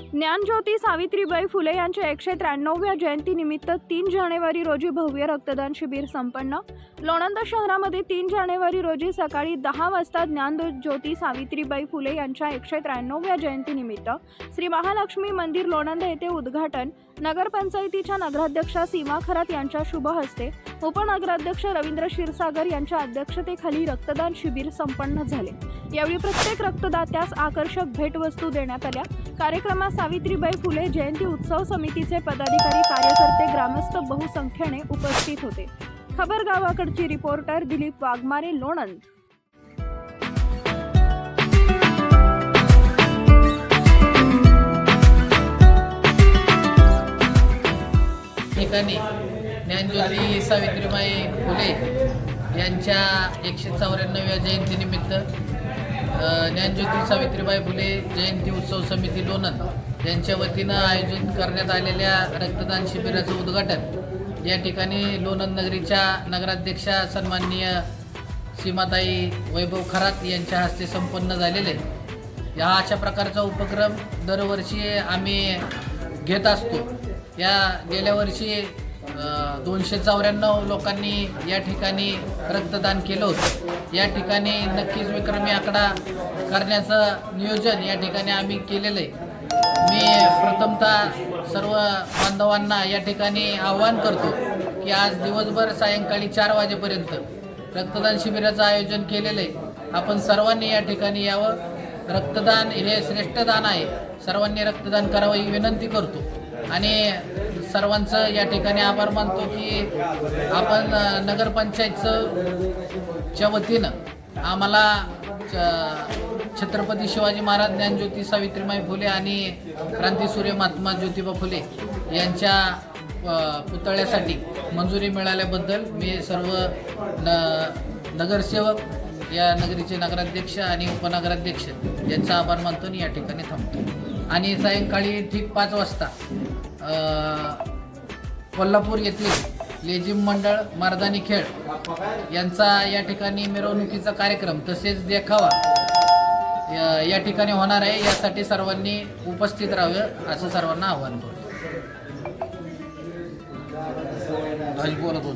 ज्ञानज्योती सावित्रीबाई फुले यांच्या एकशे त्र्याण्णवव्या जयंतीनिमित्त तीन जानेवारी रोजी भव्य रक्तदान शिबिर संपन्न. लोणंद शहरामध्ये तीन जानेवारी रोजी सकाळी दहा वाजता ज्ञानज्योती सावित्रीबाई फुले यांच्या एकशे त्र्याण्णवव्या जयंतीनिमित्त श्री महालक्ष्मी मंदिर लोणंद येथे उद्घाटन. नगरपंचायतीच्या नगराध्यक्षा सीमा खरात यांच्या शुभ हस्ते उपनगराध्यक्ष रवींद्र क्षीरसागर यांच्या अध्यक्षतेखाली रक्तदान शिबिर संपन्न झाले. यावेळी प्रत्येक रक्तदात्यास आकर्षक भेटवस्तू देण्यात आल्या. कार्यक्रमात सावित्रीबाई फुले जयंती उत्सव समितीचे पदाधिकारी कार्यकर्ते ग्रामस्थ बहुसंख्येने उपस्थित होते. खबर गावाकडची रिपोर्टर दिलीप वाघमारे लोणंद. ठिकाणी ज्ञानज्योती सावित्रीबाई फुले यांच्या एकशे चौऱ्याण्णव्या जयंतीनिमित्त ज्ञानज्योती सावित्रीबाई फुले जयंती उत्सव समिती लोणंद यांच्या वतीनं आयोजन करण्यात आलेल्या रक्तदान शिबिराचं उद्घाटन. या ठिकाणी लोणंद नगरीच्या नगराध्यक्षा सन्माननीय सीमाताई वैभव खरात यांच्या हस्ते संपन्न झालेले. या अशा प्रकारचा उपक्रम दरवर्षी आम्ही घेत असतो. या गेल्या वर्षी दोनशे चौऱ्याण्णव लोकांनी या ठिकाणी रक्तदान केलं होतं. या ठिकाणी नक्कीच विक्रमी आकडा करण्याचं नियोजन या ठिकाणी आम्ही केलेलं आहे. मी प्रथमतः सर्व बांधवांना या ठिकाणी आवाहन करतो की आज दिवसभर सायंकाळी चार वाजेपर्यंत रक्तदान शिबिराचं आयोजन केलेलं आहे. आपण सर्वांनी या ठिकाणी यावं. रक्तदान हे श्रेष्ठ दान आहे. सर्वांनी रक्तदान करावं ही विनंती करतो. आणि सर्वांचं या ठिकाणी आभार मानतो की आपण नगरपंचायतचं च्या वतीनं आम्हाला छत्रपती शिवाजी महाराज ज्ञानज्योती सावित्रीमाई फुले आणि क्रांतीसूर्य महात्मा ज्योतिबा फुले यांच्या पुतळ्यासाठी मंजुरी मिळाल्याबद्दल मी सर्व न नगरसेवक या नगरीचे नगराध्यक्ष आणि उपनगराध्यक्ष यांचा आभार मानतो आणि या ठिकाणी थांबतो. आणि सायंकाळी ठीक पाच वाजता कोल्हापूर येथील लेझिम मंडळ मर्दानी खेळ यांचा या ठिकाणी मिरवणुकीचा कार्यक्रम तसेच देखावा या ठिकाणी होणार आहे. यासाठी सर्वांनी उपस्थित राहावं असं सर्वांना आव्हान करतो. बोलत